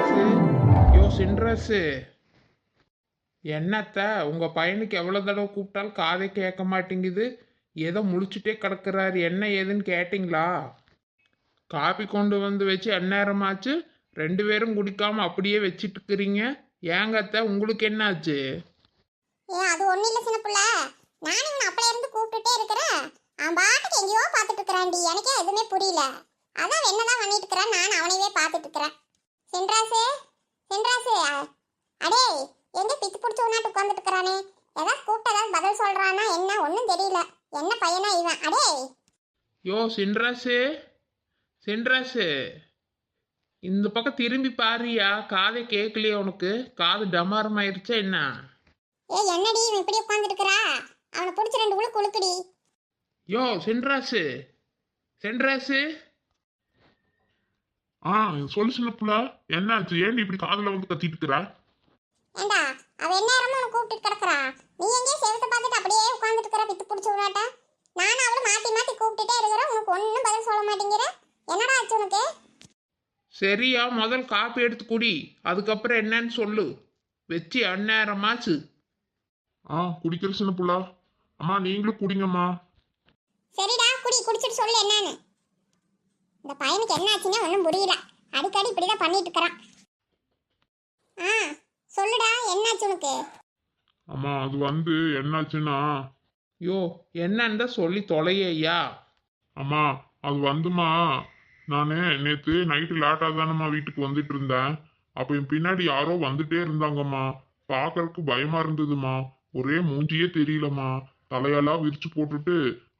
சின்ராசு யோ சின்ராசு என்னத்த? உங்க பையனுக்கு எவ்வளவு தடவை கூப்பிட்டாலும் காதை கேட்க மாட்டேங்குது. ஏதோ முழிச்சுட்டே கிடக்குறாரு. என்ன ஏதுன்னு கேட்டிங்களா? காபி கொண்டு வந்து வச்சு எந்நேரமாச்சு ரெண்டு பேரும் குடிக்காம அப்படியே வச்சிட்டு இருக்கிறீங்க ஏங்க அத்தை உங்களுக்கு என்னாச்சு? ஏன் அது ஒண்ணும் இல்ல சின்ன புள்ள. நானும் இவன் அப்பல இருந்து கூப்பிட்டுட்டே இருக்கிறேன். அவன் பாட்டுக்கு எங்கேயோ பார்த்துட்டு இருக்கிறான்டி. எனக்கே எதுவுமே புரியல. அதான் என்னதான் பண்ணிட்டு இருக்கிறான் நான் அவனையே பார்த்துட்டு இருக்கிறேன். சென்றாசு சென்றாசு அடே எங்க பித்து பிடிச்ச உன்னாட்டு உட்காந்துட்டு இருக்கிறானே ஏதாவது கூப்பிட்டு ஏதாவது பதில் சொல்றானா என்ன? ஒன்றும் தெரியல. என்ன பையனா இவன்? அடே! யோ சின்ராசு சின்ராசு இந்த பக்கம் திரும்பி பாரியா காதை கேட்கலையே உனக்கு. காது டமாரம் ஆயிருச்சா என்ன? ஏ என்னடி இவன் இப்படி உட்காந்துட்டு இருக்கிறா அவனை பிடிச்சி ரெண்டு உழுக்கு உழுக்குடி. யோ சென்ட்ராசு சென்ட்ராசு ஆ சொல்லு சின்ன புள்ள என்னாச்சு? ஏன் இப்படி காதுல வந்து கத்திட்டு இருக்கிற ஏண்டா அவ என்ன நேரமும் உனக்கு கூப்பிட்டு கிடக்குறா? நீ எங்கேயே செவத்தை பார்த்துட்டு அப்படியே உட்காந்துட்டு இருக்கிற பித்து பிடிச்ச விடாட்ட நானும் அவளும் மாத்தி மாத்தி கூப்பிட்டுட்டே இருக்கிறேன் உனக்கு ஒன்றும் பதில் சொல்ல மாட்டேங்கிற. என்னடா ஆச்சு உனக்கு? சரியா முதல் காப்பி எடுத்து குடி. அதுக்கப்புறம் என்னன்னு சொல்லு. வச்சு அந்நேரமாச்சு. ஆ குடிக்கிற சின்ன புள்ள அம்மா நீங்களும் குடிங்கம்மா. சரிடா குடி. குடிச்சிட்டு சொல்லு என்னன்னு. இந்த பையனுக்கு என்ன ஆச்சுன்னா ஒன்றும் புரியல. அடிக்கடி இப்படிதான் பண்ணிட்டு இருக்கிறான். ஆ சொல்லுடா என்னாச்சு உனக்கு? அம்மா அது வந்து என்னாச்சுன்னா? யோ என்னன்னு தான் சொல்லி தொலையா அம்மா அது வந்துமா நான் நேற்று நைட்டு லேட்டாக தானம்மா வீட்டுக்கு வந்துட்டு இருந்தேன். அப்போ என் பின்னாடி யாரோ வந்துட்டே இருந்தாங்கம்மா. பார்க்கறதுக்கு பயமா இருந்ததுமா ஒரே மூஞ்சியே தெரியலம்மா. தலையெல்லாம் விரிச்சு போட்டுட்டு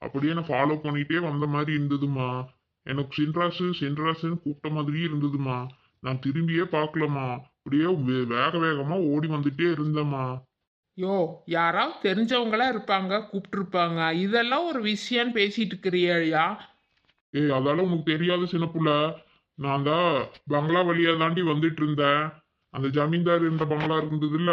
அப்படியே நான் ஃபாலோ பண்ணிட்டே வந்த மாதிரி இருந்ததுமா எனக்கு சின்ராசு சின்ராசுன்னு கூப்பிட்ட மாதிரியே இருந்ததுமா. நான் திரும்பியே பார்க்கலம்மா அப்படியே வே- வேக வேகமா ஓடி வந்துட்டே இருந்தேம்மா. யோ யாராவது தெரிஞ்சவங்களா இருப்பாங்க கூப்பிட்டுருப்பாங்க. இதெல்லாம் ஒரு விஷயம்னு பேசிட்டு இருக்கிறியா ஏய் அதால உனக்கு தெரியாத சின்ன புள்ள நான் தான் பங்களா வழியா தாண்டி வந்துட்டு இருந்தேன். அந்த ஜமீன்தார் இருந்த பங்களா இருந்ததுல்ல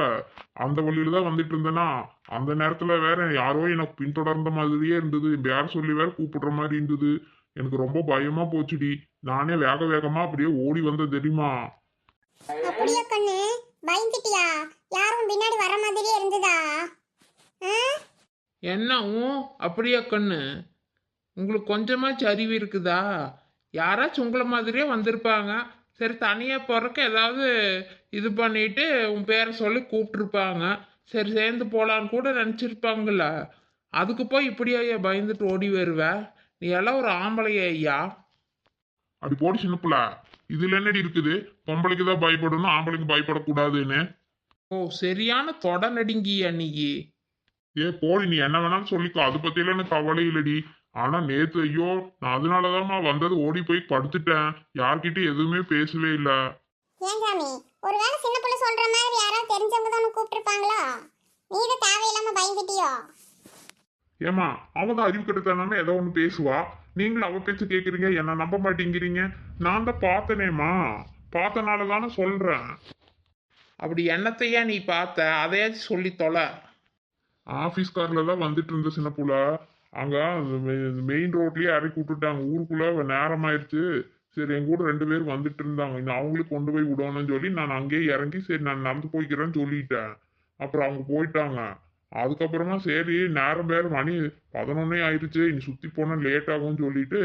அந்த வழியில தான் வந்துட்டு இருந்தேனா. அந்த நேரத்துல வேற யாரோ எனக்கு பின்தொடர்ந்த மாதிரியே இருந்தது. பேர் சொல்லி வேற கூப்பிடுற மாதிரி இருந்தது. எனக்கு ரொம்ப பயமா போச்சுடி. நானே வேக வேகமா அப்படியே ஓடி வந்தேன் தெரியுமா? அப்படியா கண்ணு? பயந்துட்டியா? யாரும் பின்னாடி வர மாதிரியே இருந்ததா? ஆ? என்ன ஊ? அப்படியா கண்ணு? உங்களுக்கு கொஞ்சமாச்சு அறிவு இருக்குதா? யாராச்சும் உங்களை மாதிரியே வந்திருப்பாங்க. சரி தனியாக போகிறக்கு ஏதாவது இது பண்ணிட்டு உன் பேரை சொல்லி கூப்பிட்டுருப்பாங்க. சரி சேர்ந்து போகலான்னு கூட நினச்சிருப்பாங்கல்ல. அதுக்கு போய் இப்படியா பயந்துட்டு ஓடி வருவ? நீ எல்லாம் ஒரு ஆம்பளையா ஐயா. அப்படி போடி சின்ன புள்ள. இதுல என்னடி இருக்குது? பொம்பளைக்கு தான் பயப்படணும் ஆம்பளைக்கு பயப்படக்கூடாதுன்னு. ஓ சரியான தொட நடுங்கியா நீ. ஏ போடி நீ என்ன வேணாலும் சொல்லிக்கோ. அதை பத்தியெல்லாம் எனக்கு கவலை இல்லடி. ஆனா நேத்து ஐயோ நான் அதனாலதாம்மா வந்தது ஓடி போய் படுத்துட்டேன். யார்கிட்டயும் எதுவுமே பேசவே இல்ல. ஏன் சாமி? ஒருவேளை சின்ன பிள்ளை சொல்ற மாதிரி யாராவது தெரிஞ்சவங்க தான் கூப்பிட்டுருப்பாங்களோ? நீ இதை தேவையில்லாம பயந்துட்டியோ? ஏமா அவ தான் அறிவு கெடுத்தானே ஏதோ ஒண்ணு பேசுவா? நீங்களும் அவ பேச்சு கேக்குறீங்க என்ன நம்ப மாட்டேங்கிறீங்க. நான் தான் பார்த்தனேம்மா. பார்த்தனால தானே சொல்றேன். அப்படி என்னத்தையா நீ பார்த்த? அதையாச்சும் சொல்லி தொலை. ஆபீஸ் கார்ல தான் வந்துட்டு இருந்த சின்ன புள்ள. அங்க மெயின் ரோட்லயே இறக்கி விட்டுட்டாங்க. ஊருக்குள்ள நேரம் ஆயிடுச்சு சரி என் கூட ரெண்டு பேர் வந்துட்டு இருந்தாங்க. இன்னும் அவங்களுக்கு கொண்டு போய் விடணும்னு சொல்லி நான் அங்கேயே இறங்கி சரி நான் நடந்து போய்க்கிறேன்னு சொல்லிட்டேன். அப்புறம் அவங்க போயிட்டாங்க. அதுக்கப்புறமா சரி நேரம் வேற மணி பதினொன்னே ஆயிடுச்சு. இனி சுற்றி போனால் லேட் ஆகும்னு சொல்லிட்டு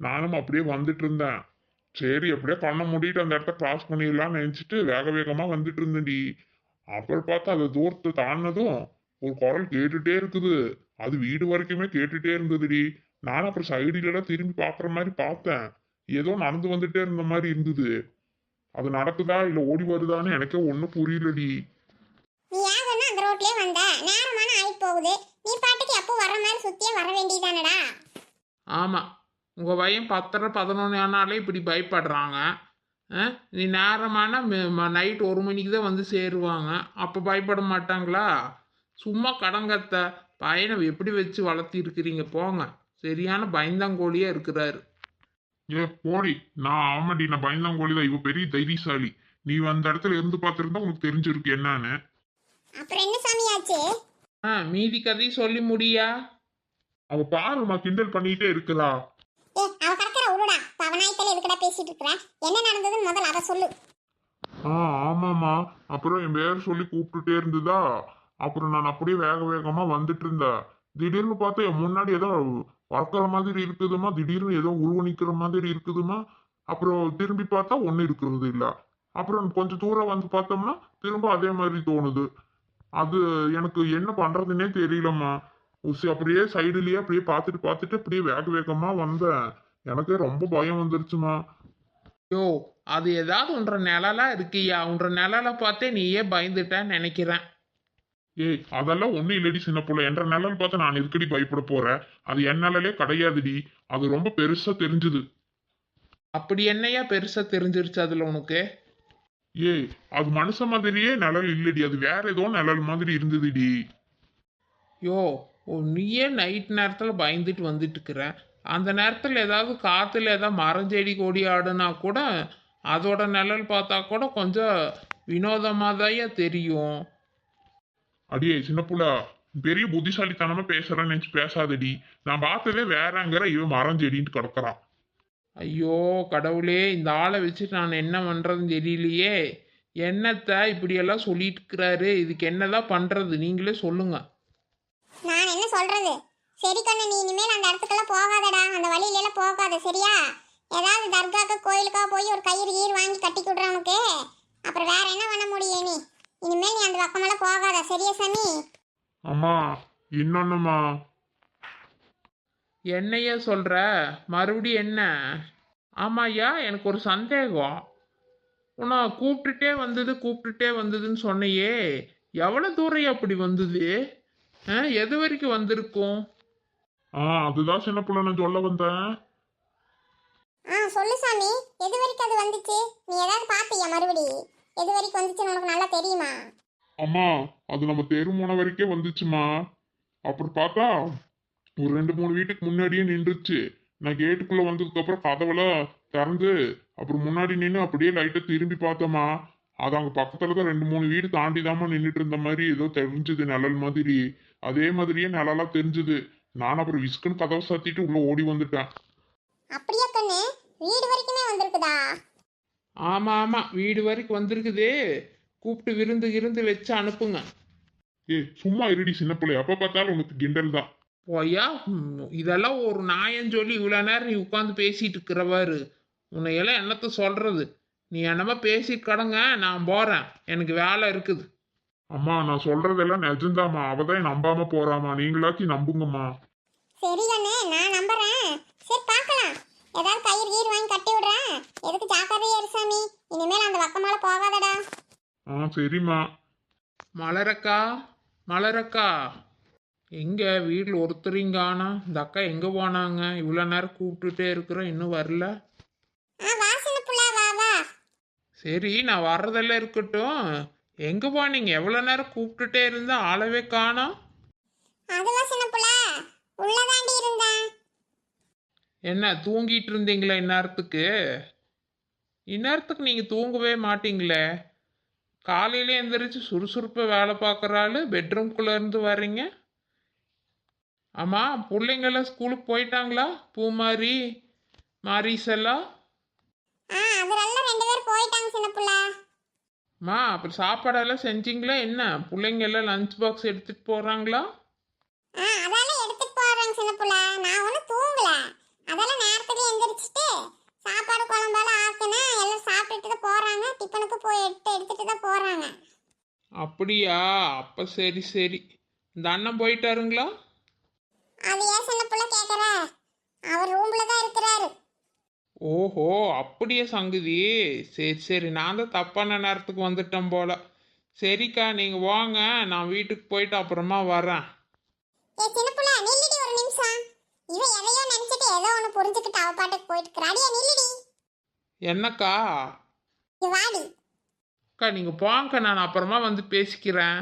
நானும் அப்படியே வந்துட்டு இருந்தேன். சரி எப்படியே கண்ணை மூடிட்டு அந்த இடத்த கிராஸ் பண்ணிடலாம்னு நினச்சிட்டு வேக வேகமாக வந்துட்டு இருந்தேன்டி. அப்புறம் பார்த்தா அதை தூரத்தை தாண்டினதும் ஒரு குரல் கேட்டுட்டே இருக்குது. அது வீடு வரைக்குமே கேட்டுட்டே இருந்ததுடி. நான் அப்புறம் சைடுலாம் திரும்பி பார்க்குற மாதிரி பார்த்தேன். ஏதோ நடந்து வந்துட்டே இருந்த மாதிரி இருந்தது. அது நடக்குதா இல்லை ஓடி வருதான்னு எனக்கே ஒன்றும் புரியலடி நீ ஏகன்னா அந்த ரோட்லயே வந்த நேரமான ஆகி போகுது. நீ பாட்டுக்கு எப்போ வர்ற மாதிரி சுத்தியே வர வேண்டியதானடா? ஆமாம் உங்கள் பையன் பத்தரை பதினொன்று ஆனாலே இப்படி பயப்படுறாங்க. ஆ? நீ நேரமான நைட் ஒரு மணிக்கு தான் வந்து சேருவாங்க. அப்போ பயப்பட மாட்டாங்களா? சும்மா கடங்கத்த பையனை எப்படி வச்சு வளர்த்திருக்கிறீங்க? போங்க. சரியான பயந்தாங்கோழியாக இருக்கிறாரு. ஏ போடி. நான் ஆமாடி. நான் பயந்தாங்கோழி தான். இவ பெரிய தைரியசாலி. நீ அந்த இடத்துல இருந்து பார்த்துருந்தா உனக்கு தெரிஞ்சிருக்கு என்னன்னு. அப்புறம் என்ன சாமி ஆச்சு? ஆ மீதி கதையும் சொல்லி முடியா? அவ பாருமா கிண்டல் பண்ணிட்டே இருக்கிறா ஏ அவ கிடக்குற உருடா பவனாயத்துல எதுக்கடா பேசிட்டு இருக்கிற? என்ன நடந்ததுன்னு முதல்ல அதை சொல்லு. ஆ ஆமாம்மா. அப்புறம் என் பேர் சொல்லி கூப்பிட்டுட்டே இருந்ததா? அப்புறம் நான் அப்படியே வேக வேகமா வந்துட்டு இருந்தேன். திடீர்னு பார்த்தா என் முன்னாடி ஏதோ பறக்கிற மாதிரி இருக்குதுமா? திடீர்னு ஏதோ உருவணிக்கிற மாதிரி இருக்குதுமா? அப்புறம் திரும்பி பார்த்தா ஒன்றும் இருக்கிறது இல்ல. அப்புறம் கொஞ்சம் தூரம் வந்து பார்த்தோம்னா திரும்ப அதே மாதிரி தோணுது. அது எனக்கு என்ன பண்றதுன்னே தெரியலம்மா. உசி அப்படியே சைடுலயே அப்படியே பார்த்துட்டு பார்த்துட்டு அப்படியே வேக வேகமா வந்தேன். எனக்கே ரொம்ப பயம் வந்துருச்சுமா. யோ அது ஏதாவது உன்ற நிழலா இருக்கியா? உன்ற நிழலை பார்த்தே நீயே பயந்துட்டேன்னு நினைக்கிறேன். ஏய் அதெல்லாம் ஒண்ணும் இல்லடி சின்ன புள்ள. என்ற நிழல் பார்த்து நான் எதுக்கடி பயப்பட போறேன் அது என் நிழலே கிடையாதுடி. அது ரொம்ப பெருசா தெரிஞ்சுது. அப்படி என்னையா பெருசா தெரிஞ்சிருச்சு அதுல உனக்கு? ஏய் அது மனுஷ மாதிரியே நிழல் இல்லடி. அது வேற ஏதோ நிழல் மாதிரி இருந்ததுடி. யோ ஓ நீயே நைட் நேரத்தில் பயந்துட்டு வந்துட்டு இருக்கிற அந்த நேரத்தில் ஏதாவது காற்றுல ஏதாவது மரஞ்செடி கொடி ஆடுனா கூட அதோட நிழல் பார்த்தா கூட கொஞ்சம் வினோதமாக தான் தெரியும். அடியே சின்ன புள்ள பெரிய புத்திசாலித்தனமா பேசுறேன்னு நினைச்சு பேசாதடி. நான் பார்த்ததே வேறங்கிற இவன் மரஞ்செடின்ட்டு கிடக்குறான். ஐயோ கடவுளே இந்த ஆளை வச்சுட்டு நான் என்ன பண்ணுறதுன்னு தெரியலையே. என்னத்த இப்படியெல்லாம் சொல்லிட்டு இருக்கிறாரு இதுக்கு என்னதான் பண்ணுறது நீங்களே சொல்லுங்க. நான் என்ன சொல்றது? சரி கண்ணு நீ இனிமேல் அந்த இடத்துக்கெல்லாம் போகாதடா. அந்த வழியில எல்லாம் போகாத சரியா? ஏதாவது தர்காக்கு கோயிலுக்கா போய் ஒரு கயிறு கீர் வாங்கி கட்டி உனக்கு. அப்புறம் வேற என்ன பண்ண முடியும் நீ? இனிமேல் நீ அந்த பக்கமெல்லாம் போகாத. சரியா சாமி? அம்மா இன்னொன்னுமா என்னையா சொல்கிற மறுபடியும் என்ன? ஆமாய்யா எனக்கு ஒரு சந்தேகம். உன்னை கூப்பிட்டுட்டே வந்தது கூப்பிட்டுட்டே வந்ததுன்னு சொன்னையே. எவ்வளோ தூரம் அப்படி வந்தது? ஆ, எது வரைக்கும் வந்திருக்கும்? ஆ அதுதான் சின்ன புள்ள நான் சொல்ல வந்தேன். ஆ சொல்லு சாமி. எது வரைக்கும் அது வந்துச்சு? நீ ஏதாவது பாத்தியா மறுபடி? எது வரைக்கும் வந்துச்சுன்னு உனக்கு நல்லா தெரியுமா? அம்மா அது நம்ம தெருமுனை வரைக்கும் வந்துச்சுமா. அப்புறம் பார்த்தா ஒரு ரெண்டு மூணு வீட்டுக்கு முன்னாடியே நின்றுச்சு. நான் கேட்டுக்குள்ள வந்ததுக்கு அப்புறம் கதவெல்லாம் திறந்து அப்புறம் முன்னாடி நின்று அப்படியே லைட்டை திரும்பி பார்த்தோமா அது அங்க பக்கத்துல தான் ரெண்டு மூணு வீடு தாண்டி தாம்மா நின்றுட்டு இருந்த மாதிரி ஏதோ தெரிஞ்சது நிழல் மாதிரி. அதே மாதிரியே நிழலா தெரிஞ்சது. நான் அப்புறம் விஸ்குன்னு கதவை சாத்திட்டு உள்ள ஓடி வந்துட்டேன். அப்படியா கண்ணு? வீடு வரைக்குமே வந்திருக்குதா? ஆமாம் ஆமாம் வீடு வரைக்கும் வந்திருக்குது. கூப்பிட்டு விருந்து விருந்து வச்சு அனுப்புங்க. ஏய் சும்மா இருடி சின்ன பிள்ளை எப்ப பார்த்தாலும் உனக்கு கிண்டல் தான். ஓய்யா ம், இதெல்லாம் ஒரு நாயன்னு சொல்லி இவ்வளோ நேரம் நீ உட்காந்து பேசிட்டு இருக்கிறவாரு உன்னையெல்லாம் என்னத்த சொல்கிறது நீ என்னமா பேசிட்டு கடங்க நான் போகிறேன் எனக்கு வேலை இருக்குது. அம்மா நான் சொல்றதெல்லாம் நிஜம்தாம்மா அவ தான் நம்பாம போறாமா நீங்களாச்சும் நம்புங்கம்மா. சரி கண்ணு நான் நம்புறேன். சரி பார்க்கலாம். ஏதாவது கயிறு கீர் வாங்கி கட்டி விடுறேன். எதுக்கு ஜாக்கிரதையா இரு சாமி. இனிமேல் அந்த பக்கமால போகாதடா. ஆ சரிம்மா. மலரக்கா? மலரக்கா? எங்க வீட்டில் ஒருத்தரையும் காணோம் இந்த அக்கா எங்கே போனாங்க? இவ்வளோ நேரம் கூப்பிட்டுட்டே இருக்கிறோம் இன்னும் வரல. சரி நான் வர்றதெல்லாம் இருக்கட்டும். எங்கே போனீங்க எவ்வளோ நேரம் கூப்பிட்டுட்டே இருந்தா ஆளவே காணோம். என்ன தூங்கிட்டு இருந்தீங்களா இந்நேரத்துக்கு? இந்நேரத்துக்கு நீங்கள் தூங்கவே மாட்டீங்களே. காலையில எந்திரிச்சு சுறுசுறுப்பாக வேலை பார்க்குற ஆள் பெட்ரூம்குள்ளே இருந்து வர்றீங்க ஆமாம் பிள்ளைங்கெல்லாம் ஸ்கூலுக்கு போயிட்டாங்களா? பூமாரி மாரிஸ் எல்லாம் ஆ அதுல ரெண்டு பேர் போயிட்டாங்க சின்ன புள்ளா. மா அப்புறம் சாப்பாடெல்லாம் செஞ்சீங்களா என்ன? பிள்ளைங்க எல்லாம் லஞ்ச் பாக்ஸ் எடுத்துகிட்டு போகிறாங்களா ஆ அதெல்லாம் எடுத்துட்டு போறேங்க சின்ன புள்ளா. நான் ஒன்றும் தூங்கல. அதெல்லாம் நேரத்துக்கு எந்திரிச்சிட்டு சாப்பாடு குழம்பெல்லாம் ஆக்குனேன் எல்லாம் சாப்பிட்டுட்டு தான் போறாங்க. டிஃபனுக்கு போய் எடுத்து எடுத்துட்டு தான் போறாங்க. அப்படியா? அப்போ சரி சரி. இந்த அண்ணன் போயிட்டாருங்களா? அது ஏன் சின்ன புள்ள கேக்குற? அவர் ரூம்ல தான் இருக்கிறாரு. ஓஹோ அப்படியே சங்குதி? சரி சரி நான் தான் தப்பான நேரத்துக்கு வந்துட்டேன் போல. சரிக்கா நீங்கள் வாங்க நான் வீட்டுக்கு போயிட்டு அப்புறமா வரேன் ஏ சின்ன புள்ள நில்லுடி ஒரு நிமிஷம். இவ எதையோ நினைச்சிட்டு ஏதோ ஒன்று புரிஞ்சுக்கிட்டு அவ பாட்டுக்கு போயிட்டு இருக்கிறாடியா நில்லுடி. என்னக்கா? இங்க வாடி. அக்கா நீங்கள் போங்க நான் அப்புறமா வந்து பேசிக்கிறேன்.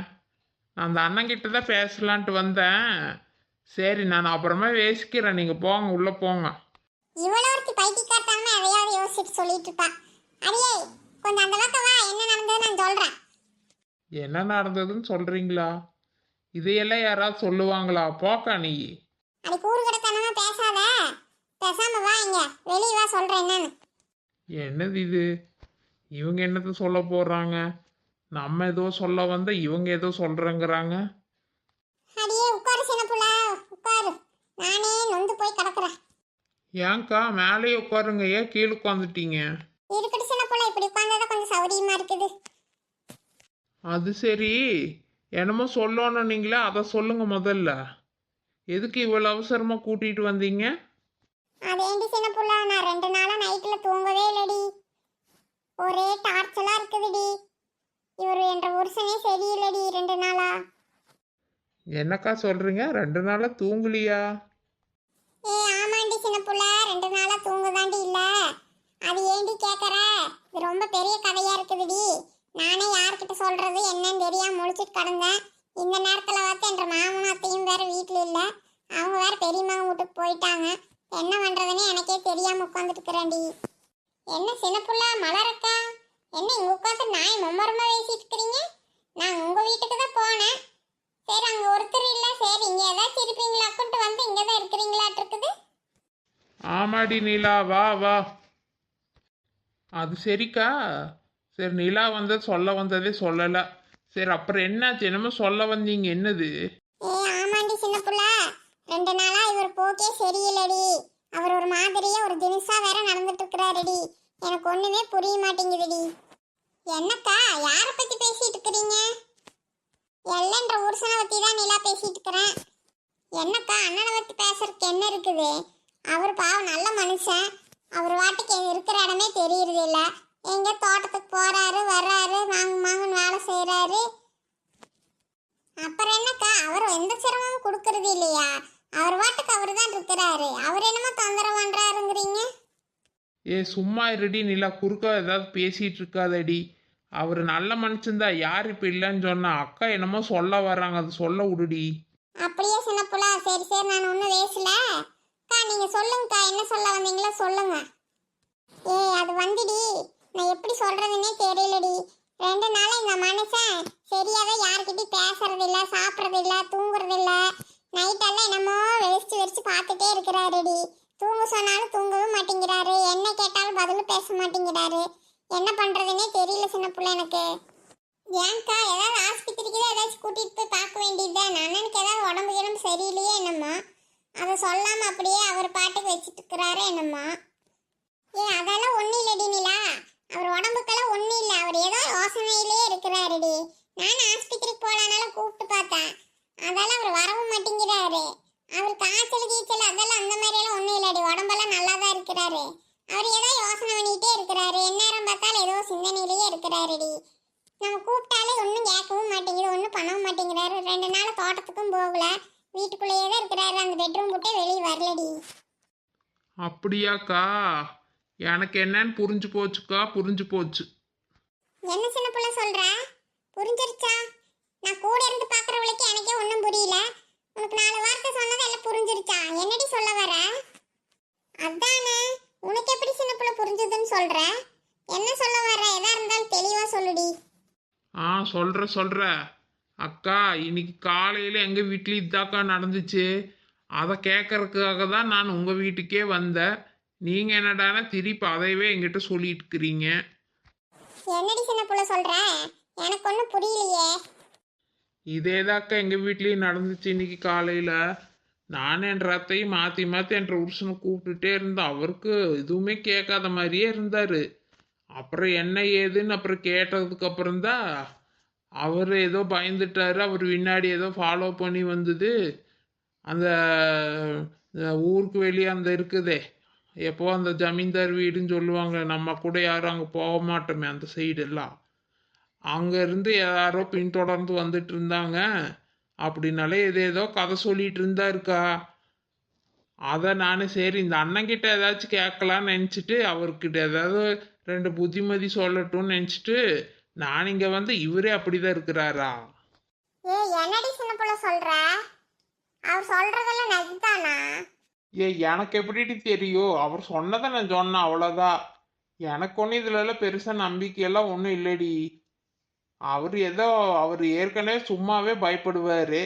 நான் அந்த அண்ணங்கிட்ட தான் பேசலான்ட்டு வந்தேன். சரி நான் அப்புறமா பேசிக்கிறேன் நீங்கள் போங்க உள்ளே போங்க. இவ்வளோ ஒருத்தி பைத்தியக்காரத்தாம எதையாவது யோசிச்சுட்டு சொல்லிட்டு இருப்பா அடியே கொஞ்சம் அந்த பக்கம் வா என்ன நடந்தது நான் சொல்றேன். என்ன நடந்ததுன்னு சொல்கிறீங்களா இதையெல்லாம் யாராவது சொல்லுவாங்களா? போக்கா நீ. அடி கூறு கிடத்தனமா பேசாத. பேசாம வா இங்க. வெளியே வா என்னன்னு. என்னது இது? இவங்க என்னத்த சொல்ல போறாங்க? நம்ம ஏதோ சொல்ல வந்த இவங்க ஏதோ சொல்றேங்கிறாங்க அடியே உட்காரு சின்ன புள்ள உட்காரு நானே நொந்து போய் கிடக்குறேன். ஏன்க்கா மேலேயே உட்காருங்க. ஏன் கீழே உட்காந்துட்டீங்க இருக்கட்டும் சின்ன புள்ள இப்படி உட்கார்ந்தா கொஞ்சம் சௌரியமா இருக்குது. அது சரி. என்னமோ சொல்லணும் நீங்களே அதை சொல்லுங்க முதல்ல. எதுக்கு இவ்வளோ அவசரமா கூட்டிட்டு வந்தீங்க? அதேண்டி சின்ன புள்ள நான் ரெண்டு நாளா நைட்ல தூங்கவே இல்லடி. ஒரே டார்ச்சலா இருக்குதுடி. இவர் என்ற புருஷனே சரியில்லடி ரெண்டு நாளா. என்னக்கா சொல்றீங்க? ரெண்டு நாளா தூங்கலியா? ஏ ஆமாண்டி சின்ன புள்ள ரெண்டு நாளா தூங்குதாண்டி இல்ல. அது ஏண்டி கேக்குற? இது ரொம்ப பெரிய கதையா இருக்குதுடி. நானே யார்கிட்ட சொல்றது என்னன்னு தெரியாம முழிச்சிட்டு கிடந்தேன். இந்த நேரத்துல பார்த்து என்ற மாமனாத்தையும் வேற வீட்டுல இல்ல. அவங்க வேற பெரியம்மா வீட்டுக்கு போயிட்டாங்க. என்ன பண்றதுன்னு எனக்கே தெரியாம உட்காந்துட்டு இருக்கிறேன்டி. என்ன சின்ன புள்ள மலரக்கா? என்ன இங்க உட்காந்து நாய் மும்மரமா பேசிட்டு இருக்கிறீங்க? நான் உங்க வீட்டுக்கு தான் போனேன். சரி அங்க ஒருத்தர் இல்ல. சரி இங்க ஏதாச்சும் இருப்பீங்களாக்குன்ட்டு வந்து இங்க தான் இருக்கிறீங்களாட்டு இருக்குது. ஆமாடி நிலா வா வா. அது சரிக்கா. சரி நிலா வந்த சொல்ல வந்ததே சொல்லலை. சரி அப்புறம் என்னாச்சு? என்னமோ சொல்ல வந்தீங்க. என்னது? ஏ ஆமாண்டி சின்ன புள்ள. ரெண்டு நாளா இவர் போக்கே சரியில்லடி. அவர் ஒரு மாதிரியே ஒரு தினுசா வேற நடந்துட்டு இருக்கிறாருடி எனக்கு ஒண்ணுமே புரிய மாட்டேங்குதுடி. என்னக்கா யார பத்தி பேசிட்டு இருக்கிறீங்க? எல்லன்ற உருசனை பற்றி தான் நிலா பேசிட்டு இருக்கிறேன். என்னக்கா அண்ணனை பற்றி பேசுறதுக்கு என்ன இருக்குது? அவர் பாவம் நல்ல மனுஷன். அவர் வாட்டுக்கு இருக்கிற இடமே தெரியறது இல்லை. எங்கே தோட்டத்துக்கு போகிறாரு வர்றாரு மாங்க மாங்கன்னு வேலை செய்கிறாரு அப்புறம் என்னக்கா அவர் எந்த சிரமமும் கொடுக்கறது இல்லையா? அவர் வாட்டுக்கு அவர் தான் இருக்கிறாரு. அவர் என்னமோ தொந்தரவு பண்றாருங்கிறீங்க. ஏ சும்மா இருடி நிலா குறுக்க ஏதாவது பேசிகிட்டு இருக்காதடி. அவர் நல்ல மனுஷன்தான் யார் இப்போ இல்லைன்னு சொன்னா அக்கா என்னமோ சொல்ல வர்றாங்க. அது சொல்ல விடுடி. அப்படியே சின்னப்புலா சரி சரி நான் ஒன்றும் பேசல. அக்கா நீங்க சொல்லுங்கக்கா. என்ன சொல்ல வந்தீங்களோ சொல்லுங்க. ஏய் அது வந்துடி. நான் எப்படி சொல்றதுன்னே தெரியலடி. ரெண்டு நாளா இந்த மனுஷன். சரியாவே யார்கிட்டயும் பேசுறது இல்ல சாப்பிட்றது இல்ல தூங்குறது இல்ல நைட்டெல்லாம் என்னமோ வெறிச்சு வெறிச்சு பார்த்துட்டே இருக்கிறாருடி. தூங்க சொன்னாலும் தூங்கவே மாட்டேங்கிறாரு. என்ன கேட்டாலும் பதிலும் பேச மாட்டேங்கிறாரு. என்ன பண்ணுறதுன்னே தெரியல சின்ன பிள்ளை எனக்கு. ஏன்க்கா ஏதாவது ஆஸ்பத்திரிக்கு தான் ஏதாச்சும் கூட்டிகிட்டு போய் பார்க்க வேண்டியதுதான்? அண்ணனுக்கு ஏதாவது உடம்பு கிடம்பு சரியில்லையே என்னம்மா அதை சொல்லாமல் அப்படியே அவர் பாட்டுக்கு வச்சுட்டு இருக்கிறாரு என்னம்மா ஏ அதெல்லாம் ஒன்றும் இல்லடி நிலா. அவர் உடம்புக்கெல்லாம் ஒன்றும் இல்லை. அவர் ஏதோ யோசனையிலேயே இருக்கிறாருடி. நான் ஆஸ்பத்திரிக்கு போகலானாலும் கூப்பிட்டு பார்த்தேன். அதெல்லாம் அவர் வரவும் மாட்டேங்கிறாரு. அவர் காய்ச்சல் கீச்சல் அதெல்லாம் அந்த மாதிரியெல்லாம் ஒன்றும் இல்லடி. உடம்பெல்லாம் நல்லா தான் இருக்கிறாரு. அவர் ஏதோ யோசனை பண்ணிட்டே இருக்கிறாரு. எந்நேரம் பார்த்தாலும் ஏதோ சிந்தனையிலேயே இருக்கிறாருடி. நம்ம கூப்பிட்டாலே ஒன்றும் கேட்கவும் மாட்டேங்குது ஒன்றும் பண்ணவும் மாட்டேங்கிறாரு. ரெண்டு நாள் தோட்டத்துக்கும் போகல. வீட்டுக்குள்ளேயே தான் இருக்கிறாரு. அந்த பெட்ரூம் விட்டே வெளியே வரலடி. அப்படியாக்கா? எனக்கு என்னன்னு புரிஞ்சு போச்சுக்கா புரிஞ்சு போச்சு. என்ன சின்ன பிள்ளை சொல்ற? புரிஞ்சிருச்சா நான் கூட இருந்து பார்க்குறவளுக்கு எனக்கே ஒன்றும் புரியல உனக்கு நாலு வார்த்தை சொன்னது எல்லாம் புரிஞ்சிருச்சா என்னடி சொல்ல வர அதானே உனக்கு எப்படி சின்ன பிள்ளை புரிஞ்சுதுன்னு சொல்ற? என்ன சொல்ல வர எதா இருந்தாலும் தெளிவா சொல்லுடி. ஆ சொல்ற சொல்ற. அக்கா இன்னைக்கு காலையில் எங்கள் வீட்லேயும் இதாக்கா நடந்துச்சு. அதை கேட்கறதுக்காக தான் நான் உங்கள் வீட்டுக்கே வந்தேன். நீங்கள் என்னடானா திருப்பி அதையவே என்கிட்ட சொல்லிட்டு இருக்கிறீங்க என்னடி சின்ன பிள்ளை சொல்ற? எனக்கு ஒன்றும் புரியலையே. இதேதாக்கா எங்கள் வீட்லேயும் நடந்துச்சு இன்னைக்கு காலையில். நான் என் ரத்தையும் மாற்றி மாற்றி என் உருஷனை கூப்பிட்டுட்டே இருந்தேன். அவருக்கு எதுவுமே கேட்காத மாதிரியே இருந்தார். அப்புறம் என்ன ஏதுன்னு அப்புறம் கேட்டதுக்கு அப்புறம் தான் அவர் ஏதோ பயந்துட்டாரு. அவர் பின்னாடி ஏதோ ஃபாலோ பண்ணி வந்தது. அந்த ஊருக்கு வெளியே அந்த இருக்குதே எப்போ அந்த ஜமீன்தார் வீடுன்னு சொல்லுவாங்க நம்ம கூட யாரும் அங்கே போக மாட்டோமே அந்த சைடெல்லாம் அங்கேருந்து யாரோ பின்தொடர்ந்து வந்துட்டு இருந்தாங்க. அப்படின்னாலே எது ஏதோ கதை சொல்லிட்டு இருந்தாருக்கா அதை நான் சரி இந்த அண்ணன்கிட்ட ஏதாச்சும் கேட்கலான்னு நினச்சிட்டு அவர்கிட்ட ஏதாவது ரெண்டு புத்திமதி சொல்லட்டும்னு நினச்சிட்டு நான் இங்கே வந்து இவரே அப்படிதான் இருக்கிறாரா? ஏ என்னடி சின்ன பிள்ளை சொல்ற? அவர் சொல்றதெல்லாம் நஜ்தானா ஏ எனக்கு எப்படிடி தெரியும்? அவர் சொன்னதை நான் சொன்னேன் அவ்வளோதான் எனக்கு ஒன்றும் இதுலலாம் பெருசாக நம்பிக்கையெல்லாம் ஒன்றும் இல்லடி. அவர் ஏதோ அவர் ஏற்கனவே சும்மாவே பயப்படுவார்.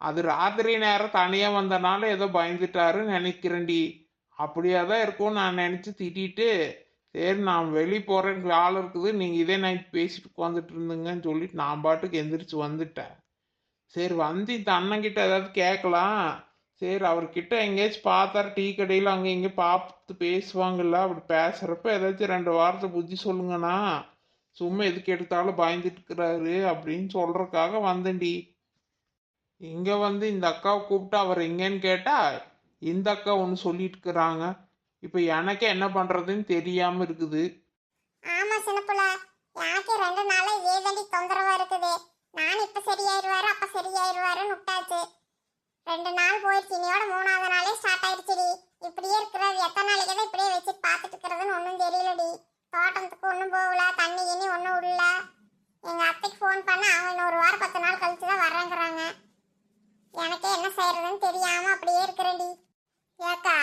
அது ராத்திரி நேரம் தனியாக வந்தனால ஏதோ பயந்துட்டாருன்னு நினைக்கிறேன்டி. அப்படியே தான் இருக்கும்னு நான் நினச்சி திட்டிட்டு சரி நான் வெளியே போகிறேன் ஆள் இருக்குது நீங்கள் இதே நைட் பேசிட்டு உட்காந்துட்டு இருந்துங்கன்னு சொல்லிட்டு நான் பாட்டுக்கு எந்திரிச்சு வந்துட்டேன். சரி வந்து இந்த அண்ணங்கிட்ட ஏதாவது கேட்கலாம். சரி அவர்கிட்ட எங்கேயாச்சும் பார்த்தாரு டீ கடையில் அங்கே இங்கே பார்த்து பேசுவாங்கல்ல அப்படி பேசுகிறப்ப ஏதாச்சும் ரெண்டு வாரத்தை புத்தி சொல்லுங்கண்ணா. சும்மா எதுக்கு எடுத்தாலும் பயந்துட்டு இருக்கிறாரு அப்படின்னு சொல்கிறதுக்காக வந்தேன்டி. இங்கே வந்து இந்த அக்காவை கூப்பிட்டு அவர் எங்கேன்னு கேட்டால் இந்த அக்கா ஒன்று சொல்லிட்டு இருக்கிறாங்க இப்போ எனக்கு என்ன பண்ணுறதுன்னு தெரியாமல் இருக்குது. ஆமா சின்னப்புல எனக்கு ரெண்டு நாளா இதே தாண்டி தொந்தரவா இருக்குது. நான் இப்ப சரியாயிருவாரு அப்ப சரியாயிருவாருன்னு விட்டாச்சு. ரெண்டு நாள் போயிடுச்சு இனியோட மூணாவது நாளே ஸ்டார்ட் ஆயிடுச்சுடி. இப்படியே இருக்கிறது எத்தனை நாளைக்கு தான் இப்படியே வச்சு பார்த்துட்டு இருக்கிறதுன்னு ஒன்றும் தெரியலடி. தோட்டத்துக்கு ஒன்றும் போகல தண்ணி இனி ஒன்றும் விடல எங்கள் அத்தைக்கு ஃபோன் பண்ண அவங்க இன்னும் ஒரு வாரம் பத்து நாள் கழிச்சு தான் வர்றேங்கிறாங்க. எனக்கே என்ன செய்யறதுன்னு தெரியாமல் அப்படியே இருக்கிறேன்டி. ஏக்கா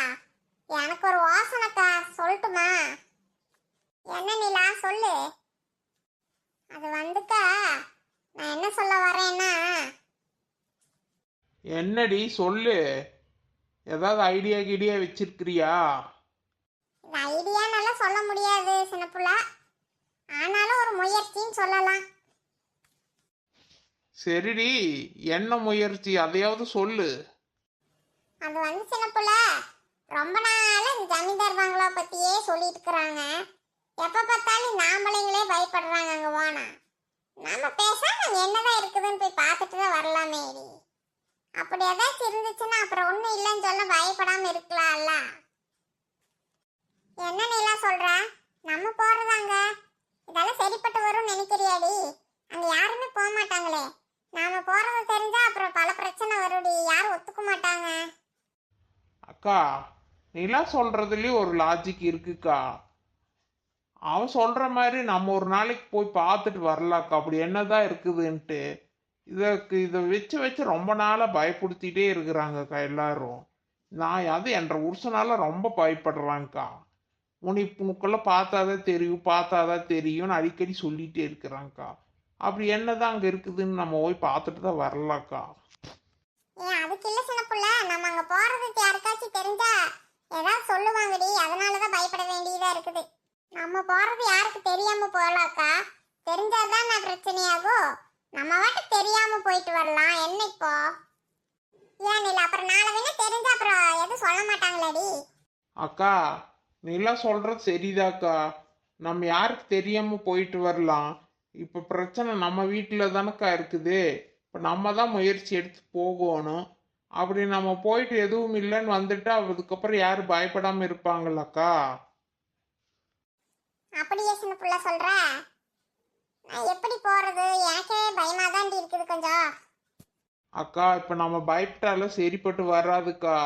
எனக்கு ஒரு வாசனைக்கா சொல்லட்டுமா? என்ன நிலா சொல்லு. அது வந்துக்கா நான் என்ன சொல்ல வரேன்னா என்னடி சொல்லு. ஏதாவது ஐடியா கிடியா வச்சிருக்கிறியா? ஐடியானால சொல்ல முடியாது சின்னப்புள்ள. ஆனாலும் ஒரு முயற்சின்னு சொல்லலாம். சரிடி என்ன முயற்சி? அதையாவது சொல்லு. அது வந்து சின்னப்புள்ள ரொம்ப நாளா இந்த ஜமீன்தார் பங்களா பத்தியே சொல்லிட்டு இருக்கிறாங்க எப்ப பார்த்தாலும் நாமளைங்களே பயப்படுறாங்க அங்க போனா நாம பேசாம என்னதான் இருக்குதுன்னு போய் பார்த்துட்டு தான் வரலாமே அப்படி ஏதாச்சும் இருந்துச்சுன்னா அப்புறம் ஒண்ணும் இல்லைன்னு சொல்ல பயப்படாம இருக்கலாம்ல. என்ன நீலா சொல்ற? நம்ம போறதாங்க. இதெல்லாம் சரிப்பட்டு வரும்னு நினைக்கிறியாடி? அங்க யாருமே போக மாட்டாங்களே. நாம போறது தெரிஞ்சா அப்புறம் பல பிரச்சனை வருடி யாரும் ஒத்துக்க மாட்டாங்க. அக்கா நிலா சொல்றதுலயும் ஒரு லாஜிக் இருக்குக்கா. அவன் சொல்ற மாதிரி நம்ம ஒரு நாளைக்கு போய் பார்த்துட்டு வரலாக்கா. அப்படி என்னதான் இருக்குதுன்ட்டு. இதற்கு இதை வச்சு வச்சு ரொம்ப நாளாக பயப்படுத்திட்டே இருக்கிறாங்கக்கா எல்லாரும். நான் அது என்ற உருசனால ரொம்ப பயப்படுறாங்கக்கா உனி உனக்குள்ள பார்த்தாதான் தெரியும் பார்த்தாதான் தெரியும்னு அடிக்கடி சொல்லிட்டே இருக்கிறாங்கக்கா அப்படி என்னதான் அங்கே இருக்குதுன்னு நம்ம போய் பார்த்துட்டு தான் வரலாக்கா ஏன் அதுக்கு இல்ல சின்ன புள்ள. நம்ம அங்க போறதுக்கு யாருக்காச்சும் தெரிஞ்சா ஏதாவது சொல்லுவாங்கடி. அதனாலதான் பயப்பட வேண்டியதா இருக்குது. நம்ம போறது யாருக்கு தெரியாம போகலாக்கா தெரிஞ்சாதான் நான் பிரச்சனையாகும். நம்ம வாட்டு தெரியாம போயிட்டு வரலாம். என்ன இப்போ? ஏன் இல்ல அப்புறம் நாளை வேணா தெரிஞ்சா அப்புறம் எதுவும் சொல்ல மாட்டாங்களேடி? அக்கா நீலா சொல்றது சரிதாக்கா. நம்ம யாருக்கு தெரியாம போயிட்டு வரலாம். இப்போ பிரச்சனை நம்ம வீட்டில் தானக்கா இருக்குது. இப்போ நம்ம தான் முயற்சி எடுத்து போகணும். அப்படி நம்ம போயிட்டு எதுவும் இல்லைன்னு வந்துட்டா அதுக்கப்புறம் யாரும் பயப்படாம இருப்பாங்களாக்கா? அப்படியே சின்ன புள்ள சொல்ற. நான் எப்படி போறது? எனக்கே பயமா தான் இருக்குது கொஞ்சம். அக்கா இப்போ நம்ம பயப்பட்டாலும் சரிப்பட்டு வராதுக்கா.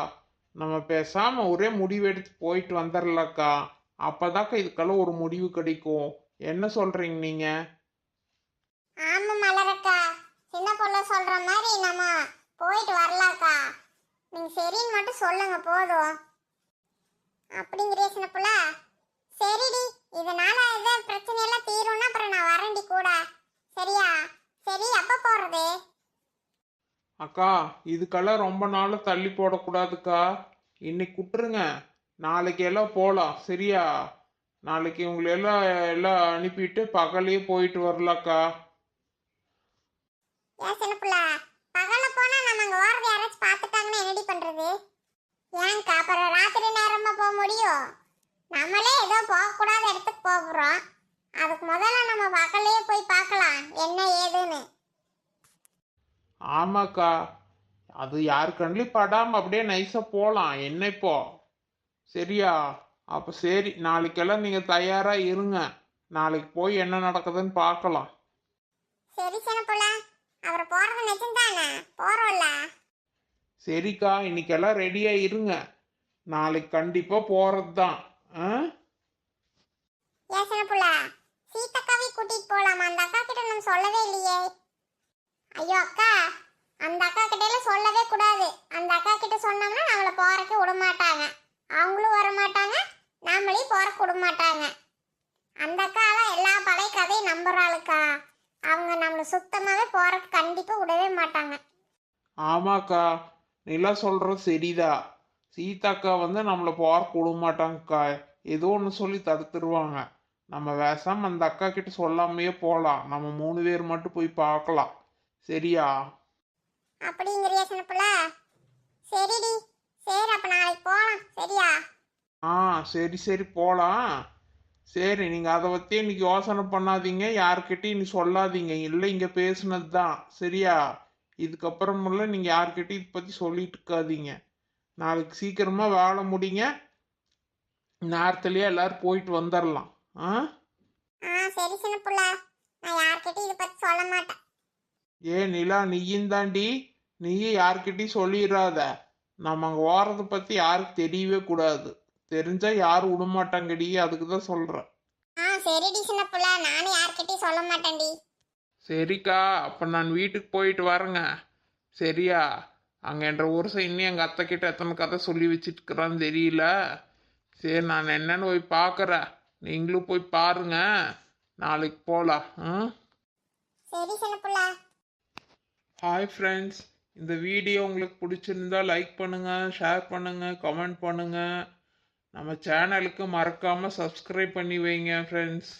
நம்ம பேசாமல் ஒரே முடிவு எடுத்து போயிட்டு வந்துடலக்கா அப்போதாக்கா இதுக்கெல்லாம் ஒரு முடிவு கிடைக்கும். என்ன சொல்கிறீங்க நீங்கள் ஆமா மலரக்கா. சின்ன பொண்ணு சொல்ற மாதிரி நம்ம போயிட்டு வரலாக்கா. நீங்க சரின்னு மட்டும் சொல்லுங்க போதும். அப்படிங்கிறிய சின்ன புள்ள. சரிடி இதனால ஏதாவது பிரச்சனை எல்லாம் தீரும்னா அப்புறம் நான் வரேன்டி கூட. சரியா? சரி எப்ப போறது? அக்கா இதுக்கெல்லாம் ரொம்ப நாள் தள்ளி போடக்கூடாதுக்கா. இன்னைக்கு விட்டுருங்க. நாளைக்கு எல்லாம் போகலாம் சரியா? நாளைக்கு உங்களை எல்லாம் எல்லாம் அனுப்பிட்டு பகலையே போயிட்டு வரலாக்கா. ஏன் சின்ன புள்ள பகல போனா நம்ம அங்க ஓரது யாராச்சும் பார்த்துட்டாங்கன்னா என்னடி பண்றது? ஏன்க்கா அப்புறம் ராத்திரி நேரமா போக முடியும் நம்மளே ஏதோ போகக்கூடாத இடத்துக்கு போகிறோம் அதுக்கு முதல்ல நம்ம பகலையே போய் பார்க்கலாம் என்ன ஏதுன்னு. ஆமாக்கா. அது யாரு கண்ணிலையும் படாம அப்படியே நைஸா போகலாம் என்ன இப்போ? சரியா? அப்போ சரி நாளைக்கெல்லாம் நீங்க தயாரா இருங்க. நாளைக்கு போய் என்ன நடக்குதுன்னு பார்க்கலாம். சரி சின்ன புள்ள அவர் போறது நிஜம்தானே? போறோம்ல. சரிக்கா இன்னைக்கெல்லாம் ரெடியா இருங்க. நாளைக்கு கண்டிப்பா போறது தான் ஆ? ஏன் புள்ள சீத்தக்காவை கூட்டிட்டு போலாமா? அந்த அக்கா கிட்ட நம்ம சொல்லவே இல்லையே. ஐயோ அக்கா அந்த அக்கா கிட்ட சொல்லவே கூடாது. அந்த அக்கா கிட்ட சொன்னோம்னா நம்மளை போறக்கு விட மாட்டாங்க அவங்களும் வர மாட்டாங்க நாமளையும் போறக்கு விட மாட்டாங்க அந்த அக்காலாம் எல்லா பழைய கதையும் நம்புறாளுக்கா. அவங்க நம்மளை சுத்தமாகவே போறக்கு கண்டிப்பாக விடவே மாட்டாங்க. ஆமாக்கா நிலா சொல்கிறது சரிதா. சீதாக்கா வந்து நம்மளை போறக்கு விட மாட்டாங்கக்கா ஏதோ ஒன்று சொல்லி தடுத்துருவாங்க. நம்ம வேசாம அந்த அக்கா கிட்ட சொல்லாமையே போகலாம் நம்ம மூணு பேர் மட்டும் போய் பார்க்கலாம். சரியா? அப்படிங்கிறியா சின்ன புள்ள. சரிடி. சரி அப்ப நாளைக்கு போலாம். சரியா? ஆ சரி சரி போகலாம் சரி நீங்கள் அதை பற்றி இன்னைக்கு யோசனை பண்ணாதீங்க. யார்கிட்டயும் நீ சொல்லாதீங்க. இல்லை இங்கே பேசுனது தான் சரியா? இதுக்கப்புறமெல்லாம் நீங்கள் யார்கிட்டயும் இதை பற்றி சொல்லிட்டு இருக்காதீங்க. நாளைக்கு சீக்கிரமாக வேலை முடிங்க. நேரத்துலேயே எல்லாரும் போயிட்டு வந்துடலாம் ஆ சரி சின்ன புள்ள. நான் யார்கிட்டயும் இதை பத்தி சொல்ல மாட்டேன். ஏ நிலா நீயும் தாண்டி நீயும் யார்கிட்டயும் சொல்லிடாத நம்ம அங்கே ஓரத்தை பற்றி யாருக்கு தெரியவே கூடாது. தெரிஞ்சா யாரும் விடமாட்டாங்கடி அதுக்கு தான் சொல்கிறேன் ஆ சரிடி சின்ன புள்ள. நானும் யார்கிட்டயும் சொல்ல மாட்டேன்டி. சரிக்கா அப்போ நான் வீட்டுக்கு போயிட்டு வரேங்க. சரியா? அங்கே என்ற வருஷம் இன்னும் எங்கள் அத்தை கிட்ட எத்தனை கதை சொல்லி வச்சுட்டுக்கிறான்னு தெரியல. சரி நான் என்னன்னு போய் பார்க்குறேன் நீங்களும் போய் பாருங்க. நாளைக்கு போகலாம் ம் சரி சின்ன புள்ள. ஹாய் ஃப்ரெண்ட்ஸ் இந்த வீடியோ உங்களுக்கு பிடிச்சிருந்தா லைக் பண்ணுங்கள் ஷேர் பண்ணுங்கள் கமெண்ட் பண்ணுங்கள் நம்ம சேனலுக்கு மறக்காமல் சப்ஸ்கிரைப் பண்ணி வைங்க ஃப்ரெண்ட்ஸ்